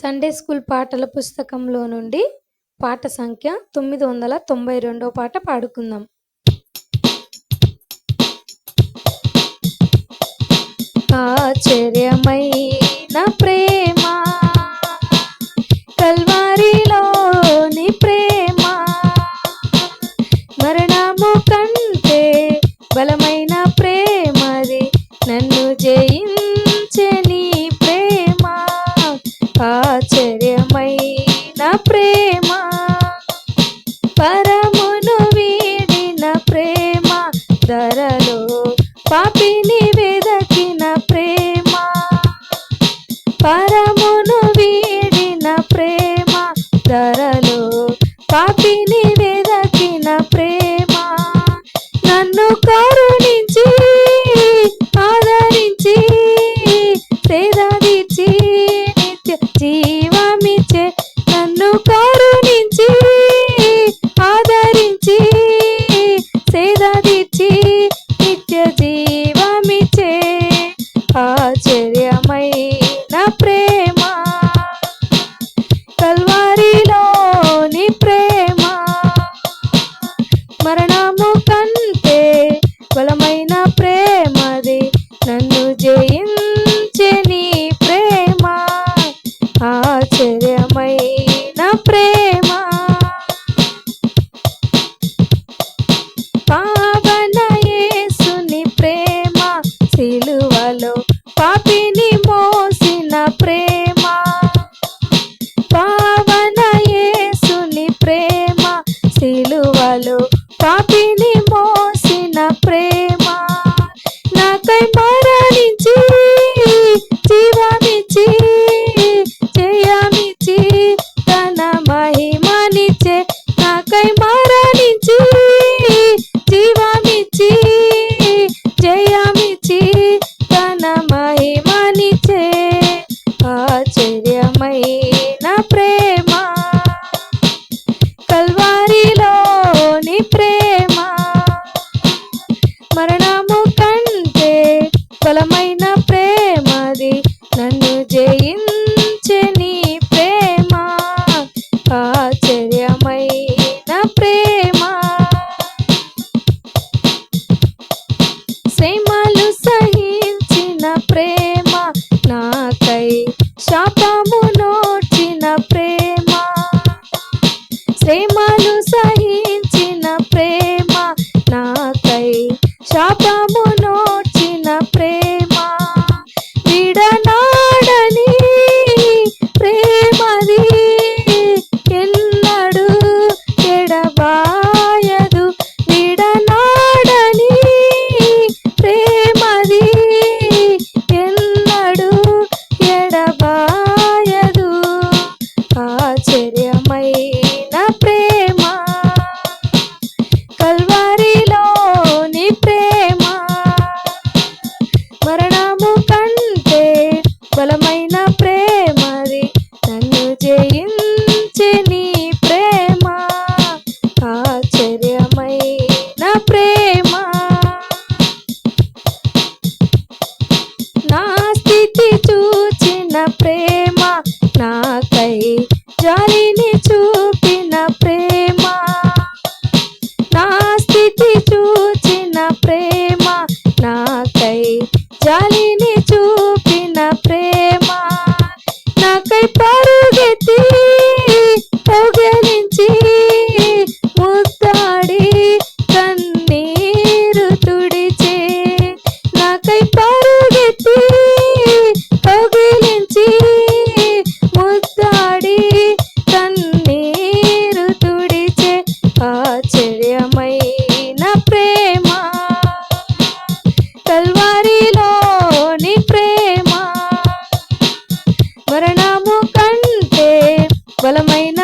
Sunday school పాటల పుస్తకంలో నుండి పాట సంఖ్య తొమ్మిది వందల తొంభై రెండో పాట పాడుకుందాం. ఆశ్చర్యమైన ప్రేమ కల్వారిలోని ప్రేమ మరణము కంటే బలమైన ప్రేమది నన్ను జయించని ఆశ్చర్యమైన ప్రేమ. పరమును వీడిన ప్రేమ. ధరలో పాపిని వెదకిన ప్రేమ. పరమును వీడిన ప్రేమ. ధరలో పాపిని వెదకిన ప్రేమ. నన్ను కా నన్ను కారుణించి ఆదరించి సేదీర్చి నిత్య జీవమిచ్చే ఆచరి సిలువలో పాపిని మోసిన ప్రేమ. నాకై మరణించి జీవమిచ్చి జయమిచ్చి తన మహిమనిచ్చే నాకై మర సహించిన ప్రేమ నాకై శాపము నోచిన ప్రేమ. శ్రమలు సహించిన ప్రేమ నాకై శాపము నోచిన ప్రేమ. విడనా నాకై జాలిని చూపిన ప్రేమ. నా స్థితి చూచిన ప్రేమ. నాకై జాలిని చూపిన ప్రేమ. నాకై పరుగెత్తి బలమైన